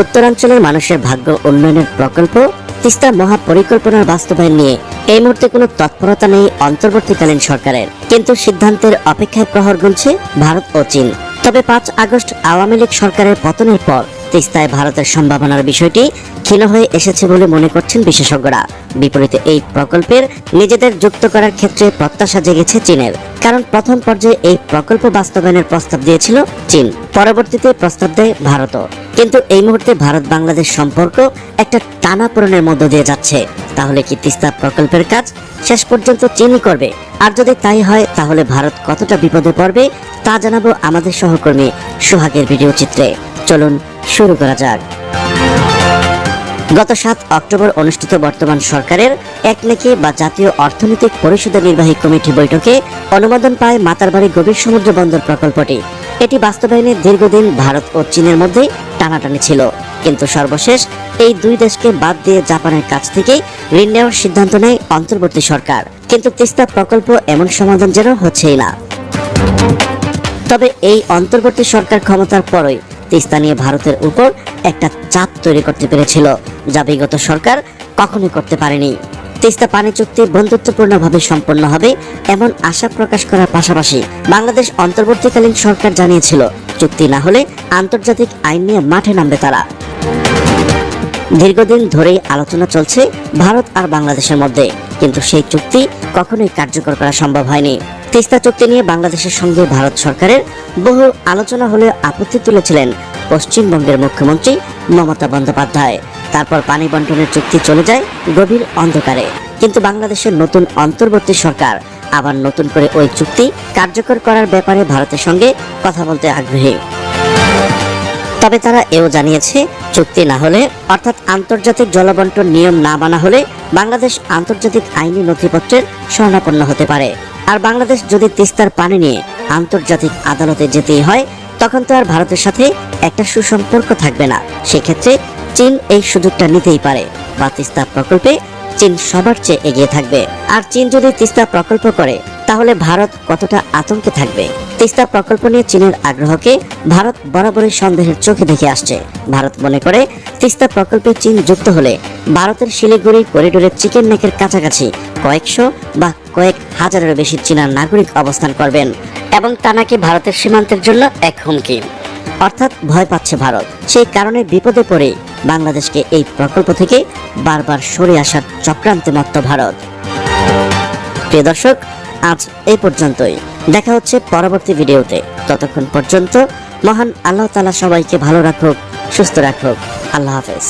উত্তরাঞ্চলের মানুষের ভাগ্য উন্নয়নের প্রকল্প, তিস্তা মহাপরিকল্পনার বাস্তবায়ন নিয়ে এই মুহূর্তে কোনো তৎপরতা নেই অন্তর্বর্তীকালীন সরকারের। কিন্তু সিদ্ধান্তের অপেক্ষায় প্রহর গুনছে ভারত ও চীন। তবে পাঁচ আগস্ট আওয়ামী লীগ সরকারের পতনের পর তিস্তায় ভারতের সম্ভাবনার বিষয়টি ক্ষীণ হয়ে এসেছে বলে মনে করছেন বিশেষজ্ঞরা। বিপরীতে এই প্রকল্পের নিজেদের যুক্ত করার ক্ষেত্রে প্রত্যাশা জেগেছে চীনের, কারণ প্রথম পর্যায়ে এই প্রকল্প বাস্তবায়নের প্রস্তাব দিয়েছিল চীন। পরবর্তীতে প্রস্তাব দেয় ভারতও। কিন্তু এই মুহূর্তে ভারত বাংলাদেশ সম্পর্ক একটা টানাপোড়েনের মধ্য দিয়ে যাচ্ছে। তাহলে কি তিস্তা প্রকল্পের কাজ শেষ পর্যন্ত চীনই করবে? আর যদি তাই হয়, তাহলে ভারত কতটা বিপদে পড়বে তা জানাব আমাদের সহকর্মী সোহাগের ভিডিও চিত্রে। চলুন শুরু করা যাক। গত সাত অক্টোবর অনুষ্ঠিত বর্তমান সরকারের এক নেকি বা জাতীয় অর্থনৈতিক পরিষদের নির্বাহী কমিটি বৈঠকে অনুমোদন পায় মাতারবাড়ি গভীর সমুদ্র বন্দর প্রকল্পটি। এটি বাস্তবায়নে দীর্ঘদিন ভারত ও চীনের মধ্যে টানাটানি ছিল। কিন্তু সর্বশেষ এই দুই দেশকে বাদ দিয়ে জাপানের কাছ থেকেই ঋণ নেওয়ার সিদ্ধান্ত নেয় অন্তর্বর্তী সরকার। কিন্তু তিস্তা প্রকল্প এমন সমাধান যেন হচ্ছেই না। তবে এই অন্তর্বর্তী সরকার ক্ষমতার পরই তিস্তা নিয়ে ভারতের উপর একটা চাপ তৈরি করতে পেরেছিল, যা বিগত সরকার কখনোই করতে পারেনি। তিস্তা পানি চুক্তি বন্ধুত্বপূর্ণভাবে সম্পন্ন হবে এমন আশা প্রকাশ করার পাশাপাশি বাংলাদেশ অন্তর্বর্তীকালীন সরকার জানিয়েছিল, চুক্তি না হলে আন্তর্জাতিক আইন নিয়ে মাঠে নামবে তারা। দীর্ঘদিন ধরেই আলোচনা চলছে ভারত আর বাংলাদেশের মধ্যে, কিন্তু সেই চুক্তি কখনোই কার্যকর করা সম্ভব হয়নি। তিস্তা চুক্তি নিয়ে বাংলাদেশের সঙ্গে ভারত সরকারের বহু আলোচনা হলে আপত্তি তুলেছিলেন পশ্চিমবঙ্গের মুখ্যমন্ত্রী মমতা বন্দ্যোপাধ্যায়। তারপর পানি বন্টনের চুক্তি চলে যায় গভীর অন্ধকারে। কিন্তু বাংলাদেশের নতুন অন্তর্বর্তী সরকার আবার নতুন করে ওই চুক্তি কার্যকর করার ব্যাপারে ভারতের সঙ্গে কথা বলতে আগ্রহী। তবে তারা এও জানিয়েছে, চুক্তি না হলে অর্থাৎ আন্তর্জাতিক জলবন্টন নিয়ম না মানা হলে বাংলাদেশ আন্তর্জাতিক আইনি নথিপত্রের শরণাপন্ন হতে পারে। আর বাংলাদেশ যদি তিস্তার পানি নিয়ে আন্তর্জাতিক আদালতে যেতেই হয়, তখন তো আর ভারতের সাথে একটা সুসম্পর্ক থাকবে না। সেক্ষেত্রে চীন এই সুযোগটা নিতেই পারে বা তিস্তা প্রকল্পে চীন সবার চেয়ে এগিয়ে থাকবে। আর চীন যদি তিস্তা প্রকল্প করে, তাহলে ভারত কতটা আতঙ্কে থাকবে? তিস্তা প্রকল্প নিয়ে চীনের আগ্রহকে ভারত বরাবরই সন্দেহের চোখে দেখে আসছে। ভারত মনে করে তিস্তা প্রকল্পে চীন যুক্ত হলে ভারতের শিলিগুড়ি করিডোরের চিকেন নেকের কাছাকাছি কয়েকশো বা কয়েক হাজারেরও বেশি চীনা নাগরিক অবস্থান করবেন এবং তা নাকি ভারতের সীমান্তের জন্য এক হুমকি। অর্থাৎ ভয় পাচ্ছে ভারত। সেই কারণে বিপদে পড়ে বাংলাদেশকে এই প্রকল্প থেকে বারবার সরে আসার চক্রান্তে মত্ত ভারত। প্রিয় দর্শক, আজ এই পর্যন্তই। দেখা হচ্ছে পরবর্তী ভিডিওতে। ততক্ষণ পর্যন্ত মহান আল্লাহ তালা সবাইকে ভালো রাখুক, সুস্থ রাখুক। আল্লাহ হাফেজ।